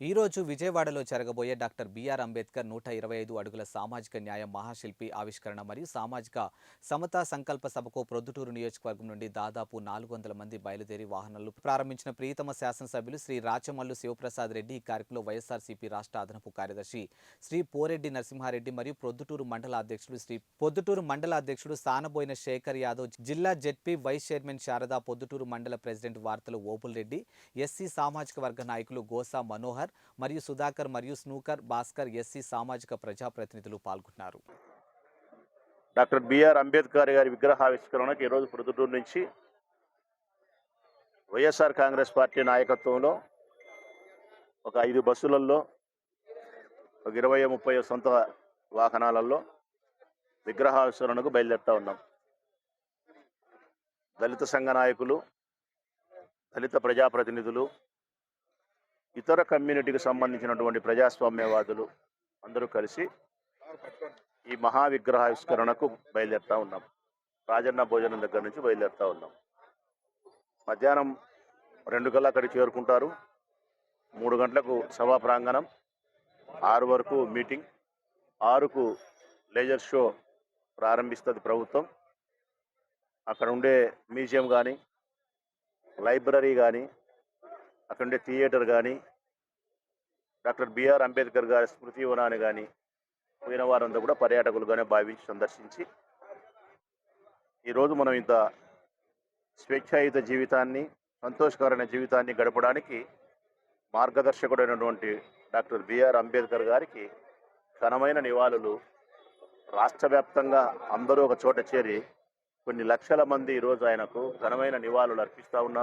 ఈరోజు విజయవాడలో జరగబోయే డాక్టర్ బిఆర్ అంబేద్కర్ నూట ఇరవై ఐదు అడుగుల సామాజిక న్యాయం మహాశిల్పి ఆవిష్కరణ మరియు సామాజిక సమతా సంకల్ప సభకు ప్రొద్దుటూరు నియోజకవర్గం నుండి దాదాపు నాలుగు వందల మంది బయలుదేరి వాహనాలు ప్రారంభించిన ప్రియతమ శాసనసభ్యులు శ్రీ రాచమల్లు శివప్రసాద్ రెడ్డి ఈ కార్యక్రమంలో వైఎస్ఆర్సీపీ రాష్ట్ర అదనపు కార్యదర్శి శ్రీ పోరెడ్డి నరసింహారెడ్డి మరియు ప్రొద్దుటూరు మండల అధ్యక్షుడు శ్రీ పొద్దుటూరు మండల అధ్యక్షుడు సానబోయిన శేఖర్ యాదవ్ జిల్లా ZP vice chairman Sharada Podduturu mandal president వార్తలు ఓపుల్ రెడ్డి ఎస్సీ సామాజిక వర్గ నాయకులు గోసా మనోహర్ మరియు సుధాకర్ మరియు స్నూకర్ భాస్కర్ ఎస్సీ సామాజిక ప్రజాప్రతినిధులు పాల్గొన్నారు. డాక్టర్ బిఆర్ అంబేద్కర్ గారి విగ్రహావిష్కరణకు ఈరోజు ప్రొద్దుటూరు నుంచి వైఎస్ఆర్ కాంగ్రెస్ పార్టీ నాయకత్వంలో ఒక ఐదు బస్సులలో ఒక ఇరవై ముప్పై సొంత వాహనాలలో విగ్రహావిష్కరణకు బయలుదేరుతా ఉన్నాం. దళిత సంఘ నాయకులు దళిత ప్రజాప్రతినిధులు ఇతర కమ్యూనిటీకి సంబంధించినటువంటి ప్రజాస్వామ్యవాదులు అందరూ కలిసి ఈ మహా బయలుదేరుతూ ఉన్నాం. రాజన్న భోజనం దగ్గర నుంచి బయలుదేరుతూ ఉన్నాం. మధ్యాహ్నం రెండు గల్లా అక్కడికి చేరుకుంటారు. మూడు గంటలకు సభా ప్రాంగణం. ఆరు వరకు మీటింగ్. ఆరుకు లేజర్ షో ప్రారంభిస్తుంది ప్రభుత్వం. అక్కడ ఉండే మ్యూజియం కానీ లైబ్రరీ కానీ అక్కడ ఉండే థియేటర్ కానీ డాక్టర్ బిఆర్ అంబేద్కర్ గారి స్మృతి వనాన్ని కానీ పోయిన వారంతా కూడా పర్యాటకులుగానే భావించి సందర్శించి ఈరోజు మనం ఇంత స్వేచ్ఛాయుత జీవితాన్ని సంతోషకరమైన జీవితాన్ని గడపడానికి మార్గదర్శకుడైనటువంటి డాక్టర్ బిఆర్ అంబేద్కర్ గారికి ఘనమైన నివాళులు. రాష్ట్ర వ్యాప్తంగా అందరూ ఒక చోట చేరి కొన్ని లక్షల మంది ఈరోజు ఆయనకు ఘనమైన నివాళులు అర్పిస్తూ ఉన్నారు.